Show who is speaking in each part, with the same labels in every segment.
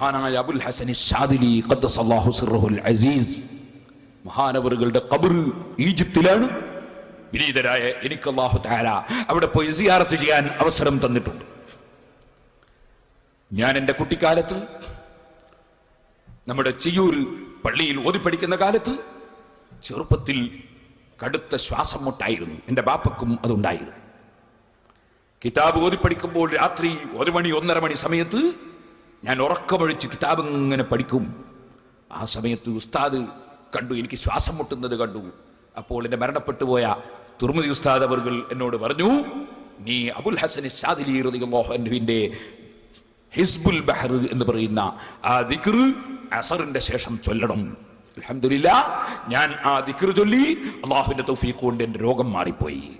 Speaker 1: മഹാനായ അബുൽ ഹസനി ഷാദിലി ഖദ്ദസല്ലാഹു സിർറുൽ അസീസ്. മഹാനവറുകളുടെ കബർ ഈജിപ്തിലാണ്. വിനീതരായ എനിക്ക് അള്ളാഹു താര അവിടെ പോയി സിയാറത്ത് ചെയ്യാൻ അവസരം തന്നിട്ടുണ്ട്. ഞാൻ എന്റെ കുട്ടിക്കാലത്ത് നമ്മുടെ ചിയൂർ പള്ളിയിൽ ഓതിപ്പടിക്കുന്ന കാലത്ത് ചെറുപ്പത്തിൽ കടുത്ത ശ്വാസം മുട്ടായിരുന്നു. എന്റെ ബാപ്പക്കും അതുണ്ടായിരുന്നു. കിതാബ് ഓതിപ്പടിക്കുമ്പോൾ രാത്രി ഒരു മണി ഒന്നര മണി സമയത്ത് ഞാൻ ഉറക്കമൊഴിച്ച് കിതാബ് ഇങ്ങനെ പഠിക്കും. ആ സമയത്ത് ഉസ്താദ് കണ്ടു എനിക്ക് ശ്വാസം മുട്ടുന്നത് കണ്ടു. അപ്പോൾ എന്റെ മരണപ്പെട്ടു പോയ തുർമുദി ഉസ്താദ് അവർ എന്നോട് പറഞ്ഞു നീ അബുൽ ഹസൻ ഹിസ്ബുൽ ബഹർ എന്ന് പറയുന്ന ആ ദിക്ർ അസറിന്റെ ശേഷം ചൊല്ലണം. അൽഹംദുലില്ലാ ഞാൻ ആ ദിക്ർ ചൊല്ലി അള്ളാഹുവിന്റെ തൗഫീഖ് കൊണ്ട് എന്റെ രോഗം മാറിപ്പോയി.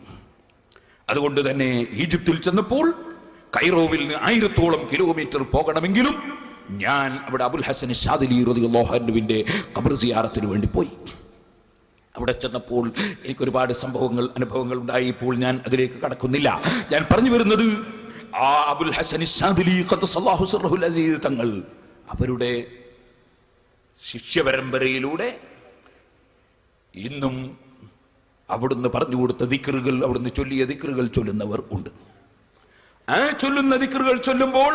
Speaker 1: അതുകൊണ്ട് തന്നെ ഈജിപ്തിൽ ചെന്നപ്പോൾ കൈറോവിൽ നിന്ന് ആയിരത്തോളം കിലോമീറ്റർ പോകണമെങ്കിലും ഞാൻ അവിടെ അബുൽ ഹസൻ ഷാദിലി റളിയല്ലാഹുവിന്റെ ഖബർ സിയാറത്തിന് വേണ്ടി പോയി. അവിടെ ചെന്നപ്പോൾ എനിക്ക് ഒരുപാട് സംഭവങ്ങൾ അനുഭവങ്ങൾ ഉണ്ടായി. ഇപ്പോൾ ഞാൻ അതിലേക്ക് കടക്കുന്നില്ല. ഞാൻ പറഞ്ഞു വരുന്നത് ആ അബുൽ ഹസൻ ഷാദിലി അസീസ് തങ്ങൾ അവരുടെ ശിഷ്യപരമ്പരയിലൂടെ ഇന്നും അവിടുന്ന് പറഞ്ഞു കൊടുത്ത ദിക്കറുകൾ അവിടുന്ന് ചൊല്ലിയ ദിക്കറുകൾ ചൊല്ലുന്നവർ ഉണ്ട്. ചൊല്ലുന്ന ദിക്കറുകൾ ചൊല്ലുമ്പോൾ